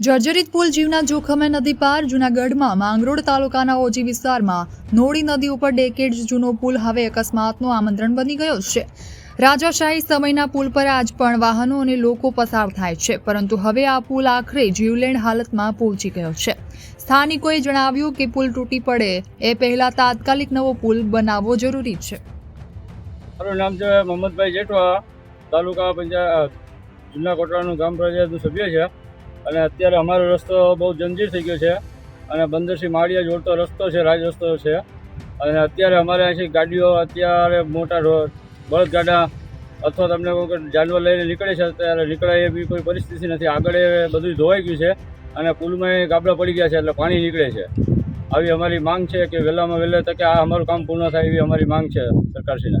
જર્જરિત પુલ જીવના જોખમે નદી પાર, જૂનાગઢમાં માંગરોળ તાલુકાના ઓજી વિસ્તારમાં નોળી નદી ઉપર ડેકેડ જૂનો પુલ હવે અકસ્માતનું આમંત્રણ બની ગયો છે. રાજાશાહી સમયના પુલ પર આજ પણ વાહનો અને લોકો પસાર થાય છે, પરંતુ હવે આ પુલ આખરે જીવલેણ હાલતમાં પહોંચી ગયો છે. સ્થાનિકોએ જણાવ્યું કે પુલ તૂટી પડે એ પહેલા તાત્કાલિક નવો પુલ બનાવવો જરૂરી છે. મારું નામ છે મોહમ્મદભાઈ જેઠવા, તાલુકા પંચાયત જૂના કોટડાનું ગામ પંચાયતનું સભ્ય છે. અને અત્યારે અમારો રસ્તો બહુ જંજીર થઈ ગયો છે અને બંદરથી માળિયા જોડતો રસ્તો છે, રાજ રસ્તો છે. અને અત્યારે અમારે અહીંથી ગાડીઓ અત્યારે મોટા બળદગાડા અથવા તમને કોઈ જાનવર લઈને નીકળે છે અત્યારે નીકળાય એવી કોઈ પરિસ્થિતિ નથી. આગળ એ બધું ધોવાઈ ગયું છે અને પુલમાં ગાબડા પડી ગયા છે એટલે પાણી નીકળે છે. આવી અમારી માંગ છે કે વહેલામાં વહેલા તકે આ અમારું કામ પૂર્ણ થાય એવી અમારી માંગ છે સરકારશ્રીને.